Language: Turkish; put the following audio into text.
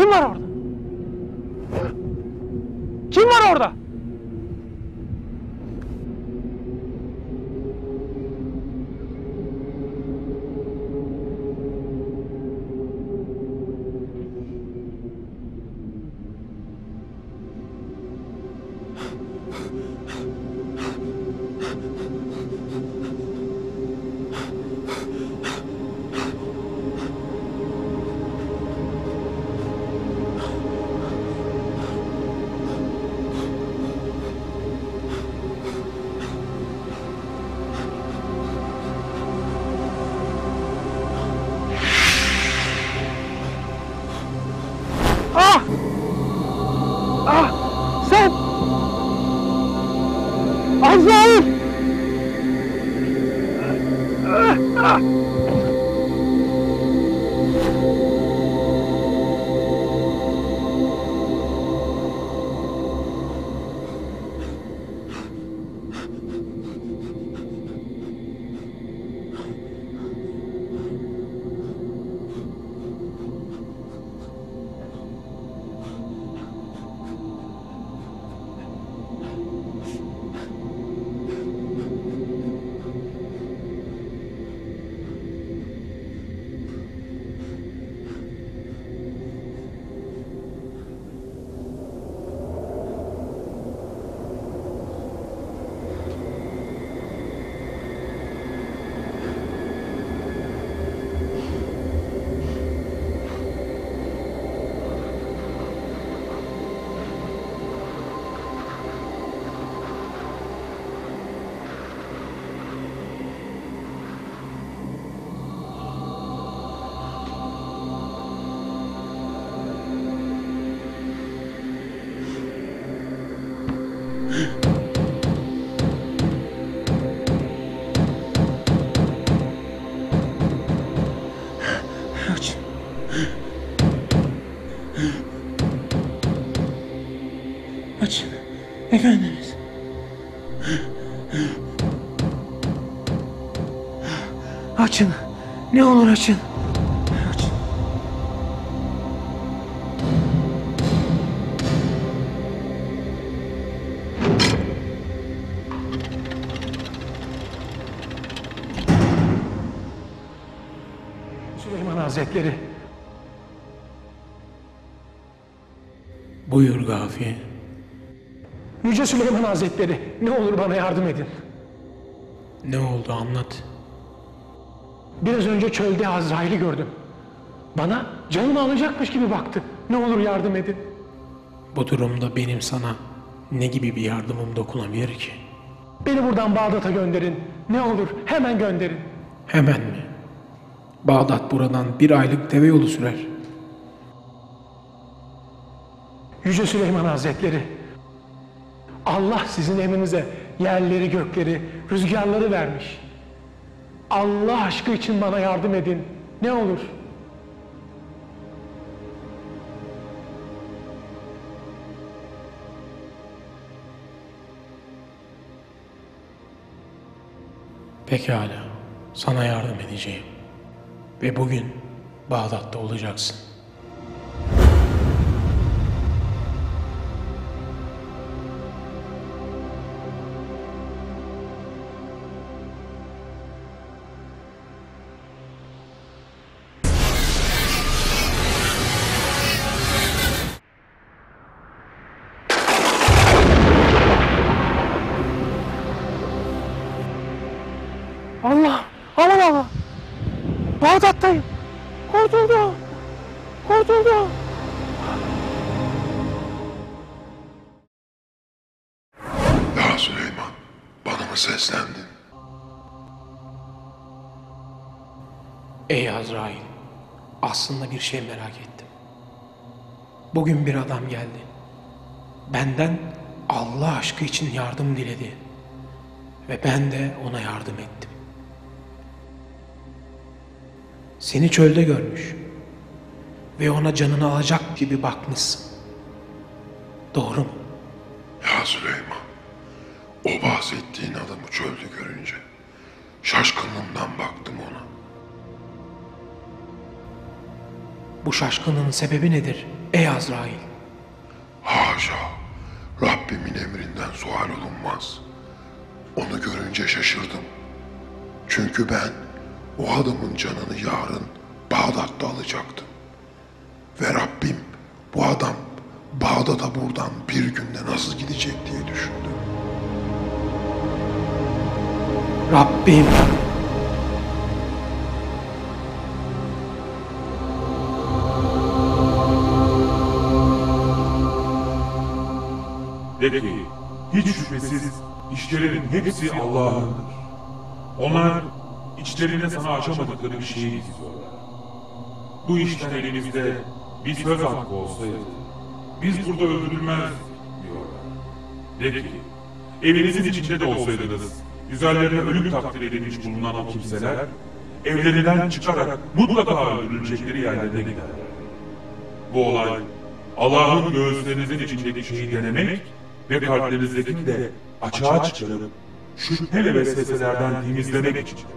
Kim var orada? Açın. Efendimiz. Açın. Ne olur açın. Açın. Süleyman Hazretleri. Buyur Gafi. Yüce Süleyman Hazretleri. Ne olur bana yardım edin. Ne oldu anlat. Biraz önce çölde Azrail'i gördüm. Bana canımı alacakmış gibi baktı. Ne olur yardım edin. Bu durumda benim sana ne gibi bir yardımım dokunabilir ki? Beni buradan Bağdat'a gönderin. Ne olur hemen gönderin. Hemen mi? Bağdat buradan bir aylık deve yolu sürer. Yüce Süleyman Hazretleri. Allah sizin emrinize yerleri, gökleri, rüzgarları vermiş. Allah aşkı için bana yardım edin. Ne olur. Pekala, sana yardım edeceğim. Ve bugün Bağdat'ta olacaksın. Allah! Aman Allah! Bağdat'tayım. Kurtuldum. Kurtuldum. Ya Süleyman, bana mı seslendin? Ey Azrail, aslında bir şey merak ettim. Bugün bir adam geldi. Benden Allah aşkı için yardım diledi. Ve ben de ona yardım ettim. Seni çölde görmüş. Ve ona canını alacak gibi bakmışsın. Doğru mu? Ya Süleyman, o bahsettiğin adamı çölde görünce şaşkınlığımdan baktım ona. Bu şaşkınlığın sebebi nedir? ey Azrail. Haşa, Rabbimin emrinden sual olunmaz. Onu görünce şaşırdım. Çünkü ben o adamın canını yarın Bağdat'ta alacaktım. Ve Rabbim bu adam Bağdat'a buradan bir günde nasıl gidecek diye düşündüm. Rabbim. De ki, hiç şüphesiz işçilerin hepsi Allah'ındır. Onlar içlerine sana açamadıkları bir şeyi istiyorlar. Bu işten elimizde bir söz hakkı olsaydı, biz burada öldürülmez diyorlar. De ki, evinizin içinde de olsaydınız, üzerlerine ölüm takdir edilmiş bulunan o kimseler, evlerinden çıkarak mutlaka öldürülecekleri yerlerine giderler. Bu olay Allah'ın göğüslerinizin içindeki şeyi denemek ve kalplerinizdekini de açığa çıkarıp şüphe ve vesveselerden temizlemek için.